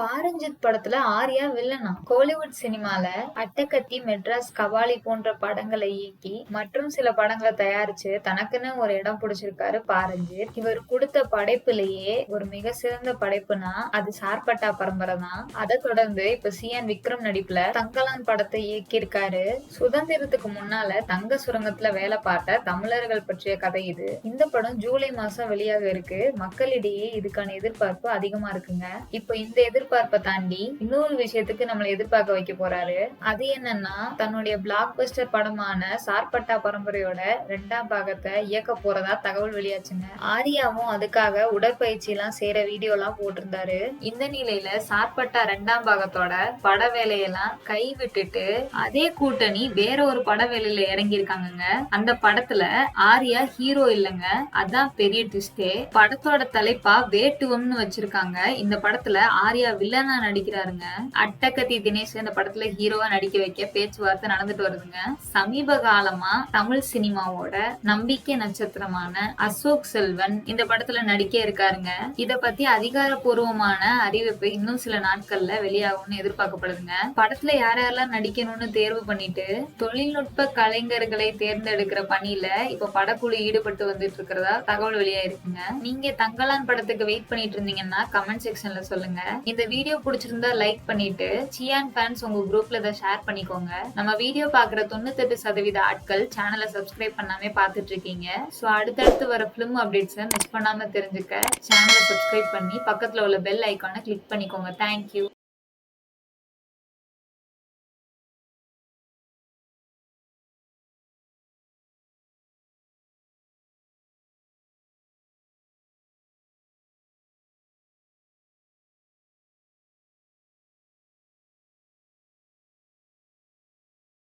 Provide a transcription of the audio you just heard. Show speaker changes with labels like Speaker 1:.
Speaker 1: பாரஞ்சித் படத்துல ஆர்யா வில்லனா. கோலிவுட் சினிமால அட்டகத்தி மெட்ராஸ் கபாலி போன்ற படங்களை இயக்கி மற்றும் சில படங்களை தயாரிச்சு தனக்குன்னு ஒரு இடம் பிடிச்சிருக்காரு பாரஞ்சித். இவர் கொடுத்த படைப்புலயே ஒரு மிக சிறந்த படைப்புனா அது சார்பட்டா பரம்பரை தான். அதை தொடர்ந்து இப்ப சி. என். விக்ரம் நடிப்புல தங்கலான் படத்தை இயக்கியிருக்காரு. சுதந்திரத்துக்கு முன்னால தங்க சுரங்கத்துல வேலை பார்த்த தமிழர்கள் பற்றிய கதை இது. இந்த படம் ஜூலை மாசம் வெளியாக இருக்கு. மக்களிடையே இதுக்கான எதிர்பார்ப்பு அதிகமா இருக்குங்க. இப்ப இந்த எதிர்பார்ப்பை தாண்டி இன்னொரு விஷயத்துக்கு நம்மளை எதிர்பார்க்க வைக்க போறாரு. அது என்னன்னா தன்னுடைய பிளாக் பஸ்டர் படமான சார்பட்டா பரம்பரையோட ரெண்டாம் பாகத்தை இயக்க போறதா தகவல் வெளியாச்சுங்க. ஆரியாவும் அதுக்காக உடற்பயிற்சி எல்லாம் செய்யற வீடியோ எல்லாம் போட்டிருந்தாரு. இந்த நிலையில சார்பட்டா ரெண்டாம் பாகத்தோட பட வேலையெல்லாம் கை விட்டுட்டு அதே கூட்டணி வேற ஒரு பட வேலையில இறங்கி இருக்காங்கங்க அந்த படத்துல ஆரியா ஹீரோ இல்லைங்க. அதான் பெரிய ட்விஸ்டே படத்தோட தலைப்பா வேட்டுவம்னு வச்சிருக்காங்க. இந்த படத்துல ஆரியா வில்லனா நடிக்கிறாருங்க. அட்டகத்தி தினேஷ் இந்த படத்துல ஹீரோவா நடிக்க வைக்க பேச்சுவார்த்தை நடந்துட்டு வருதுங்க. சமீப காலமா தமிழ் சினிமாவோட நம்பிக்கை நட்சத்திரமான அசோக் செல்வன் இந்த படத்துல நடிக்க இருக்காருங்க. இத பத்தி அதிகாரப்பூர்வமான அறிவிப்பு இன்னும் சில நாட்கள்ல வெளியாகும்னு எதிர்பார்க்கப்படுதுங்க. படத்துல யார் யாரெல்லாம் நடிக்கணும்னு தேர்வு பண்ணிட்டு தொழில்நுட்ப கலைஞர்களை தேர்ந்தெடுக்கிற பணியில இப்ப படக்குழு ஈடுபட்டு வந்துட்டு இருக்கிறதா தகவல் வெளியாயிருக்குங்க. நீங்க தங்கலான் படத்துக்கு வெயிட் பண்ணிட்டு இருந்தீங்கன்னா கமெண்ட் செக்ஷன்ல சொல்லுங்க. இந்த வீடியோ பிடிச்சிருந்தா லைக் பண்ணிட்டு சியான் ஃபேன்ஸ் உங்க குரூப்ல இதை ஷேர் பண்ணிக்கோங்க. நம்ம வீடியோ பாக்குற தொண்ணூத்தெட்டு சதவீத ஆட்கள் சேனலை சப்ஸ்கிரைப் பண்ணாமே பாத்துட்டு இருக்கீங்க சோ அடுத்தடுத்து வர பிலிம் அப்டேட்ஸை மிஸ் பண்ணாம தெரிஞ்சுக்க சேனலை சப்ஸ்கிரைப் பண்ணி பக்கத்துல உள்ள பெல் ஐக்கானை கிளிக் பண்ணிக்கோங்க. தேங்க்யூ